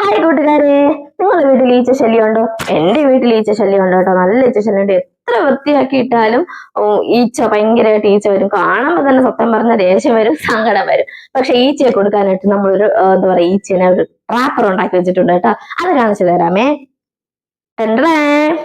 Hi കൂട്ടുകാരെ നിങ്ങളുടെ വീട്ടിൽ ഈച്ച ശല്യം ഉണ്ടോ എന്റെ വീട്ടിൽ ഈച്ച ശല്യം ഉണ്ടോ കേട്ടോ. നല്ല ഈച്ച ശല്യം ഉണ്ട് എത്ര വൃത്തിയാക്കി ഇട്ടാലും ഈച്ച ഭയങ്കരമായിട്ട് ഈച്ച വരും. കാണുമ്പോൾ തന്നെ സത്യം പറഞ്ഞ ദേഷ്യം വരും സങ്കടം വരും. പക്ഷെ ഈച്ചയെ കൊടുക്കാനായിട്ട് നമ്മളൊരു എന്താ പറയാ ഈച്ചനെ ഒരു ട്രാപ്പർ ഉണ്ടാക്കി വെച്ചിട്ടുണ്ട് കേട്ടോ. അത് കാണിച്ചു തരാമേ.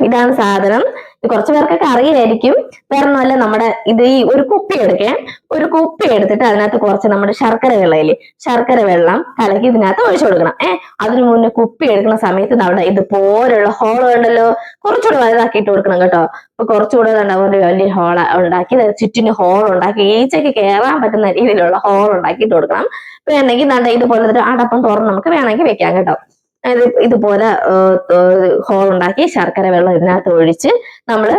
ഇതാണ് സാധനം. കുറച്ചു പേർക്കൊക്കെ അറിയില്ലായിരിക്കും. വേറെ ഒന്നുമല്ല നമ്മുടെ ഇത് ഈ ഒരു കുപ്പി എടുക്കേ. ഒരു കുപ്പി എടുത്തിട്ട് അതിനകത്ത് കുറച്ച് നമ്മുടെ ശർക്കര വെള്ളയിൽ ശർക്കര വെള്ളം കലക്കി ഇതിനകത്ത് ഒഴിച്ചു കൊടുക്കണം. ഏഹ് അതിനു മുന്നേ കുപ്പി എടുക്കുന്ന സമയത്ത് നമ്മുടെ ഇതുപോലുള്ള ഹോൾ ഉണ്ടല്ലോ. കുറച്ചുകൂടെ വലുതാക്കിയിട്ട് കൊടുക്കണം കേട്ടോ. അപ്പൊ കുറച്ചുകൂടെ ഉണ്ടാവും വലിയ ഹോൾ ഉണ്ടാക്കി. ചുറ്റിന് ഹോൾ ഉണ്ടാക്കി. ഈച്ചയ്ക്ക് കയറാൻ പറ്റുന്ന രീതിയിലുള്ള ഹോൾ ഉണ്ടാക്കിയിട്ട് കൊടുക്കണം. വേണമെങ്കിൽ നല്ല ഇതുപോലെ ഒരു അടപ്പം തുറന്ന് നമുക്ക് വേണമെങ്കിൽ വെക്കാം കേട്ടോ. ഇതുപോലെ ഹോൾ ഉണ്ടാക്കി ശർക്കര വെള്ളം ഇതിനകത്ത് ഒഴിച്ച് നമ്മൾ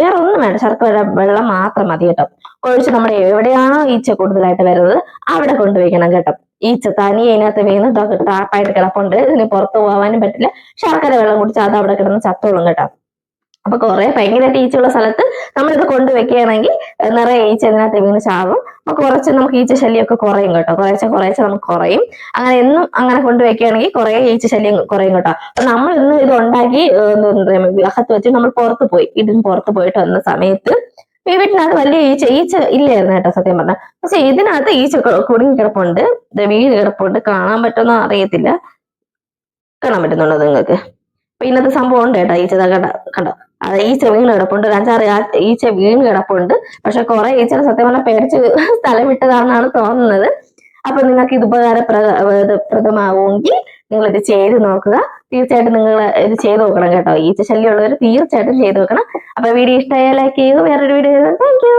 വേറെ ഒന്നും വേണ്ട. ശർക്കര വെള്ളം മാത്രം മതി കേട്ടോ. ഒഴിച്ച് നമ്മുടെ എവിടെയാണോ ഈച്ച കൂടുതലായിട്ട് വരുന്നത് അവിടെ കൊണ്ടുവയ്ക്കണം കേട്ടോ. ഈച്ച തനി അതിനകത്ത് വീണ് ടാപ്പായിട്ട് കിടപ്പുണ്ട്. ഇതിന് പുറത്ത് പോകാനും പറ്റില്ല. ശർക്കര വെള്ളം കുടിച്ച് അത് അവിടെ കിടന്ന് ചത്തോളും കേട്ടോ. അപ്പൊ കുറെ ഭയങ്കരമായിട്ട് ഈച്ചുള്ള സ്ഥലത്ത് നമ്മളിത് കൊണ്ടുവെക്കുകയാണെങ്കിൽ നിറയെ ഈച്ച വീണ് ചാവും. അപ്പൊ കുറച്ച് നമുക്ക് ഈച്ച ശല്യമൊക്കെ കുറയും കേട്ടോ. കുറേശ്ശെ കുറേശ്ശെ നമുക്ക് കുറയും. അങ്ങനെ എന്നും അങ്ങനെ കൊണ്ടുവയ്ക്കുകയാണെങ്കിൽ കുറെ ഈച്ച ശല്യം കുറയും കേട്ടോ. അപ്പൊ നമ്മൾ ഇന്ന് ഇത് ഉണ്ടാക്കി വിവാഹത്ത് വെച്ച് നമ്മൾ പുറത്ത് പോയി. ഇതിന് പുറത്ത് പോയിട്ട് വന്ന സമയത്ത് ഈ വീട്ടിനകത്ത് വലിയ ഈച്ച ഈച്ച ഇല്ലായിരുന്നു കേട്ടോ സത്യം പറഞ്ഞാൽ പക്ഷെ ഇതിനകത്ത് ഈച്ച കുടുങ്ങി കിടപ്പുണ്ട്. വീട് കിടപ്പുണ്ട്. കാണാൻ പറ്റുമെന്നോ അറിയത്തില്ല. കാണാൻ പറ്റുന്നുണ്ടോ നിങ്ങൾക്ക്? അപ്പൊ ഇന്നത്തെ സംഭവം ഉണ്ട് കേട്ടോ. ഈച്ച കണ്ടോ കണ്ടോ? അത് ഈച്ച വീണ് കിടപ്പുണ്ട്. അഞ്ചാറ് ഈ വീണ് കിടപ്പുണ്ട്. പക്ഷെ കുറെ ഈച്ച സത്യം പറഞ്ഞാൽ പേടിച്ച് സ്ഥലം വിട്ടതാണെന്നാണ് തോന്നുന്നത്. അപ്പൊ നിങ്ങൾക്ക് ഇത് ഉപകാരപ്രദ നിങ്ങൾ ഇത് ചെയ്ത് നോക്കുക. തീർച്ചയായിട്ടും നിങ്ങൾ ഇത് ചെയ്ത് നോക്കണം കേട്ടോ. ഈച്ച ശല്യമുള്ളവർ തീർച്ചയായിട്ടും ചെയ്ത് നോക്കണം. അപ്പൊ വീഡിയോ ഇഷ്ടമായ ലൈക്ക് ചെയ്തു വേറൊരു വീഡിയോ താങ്ക് യു.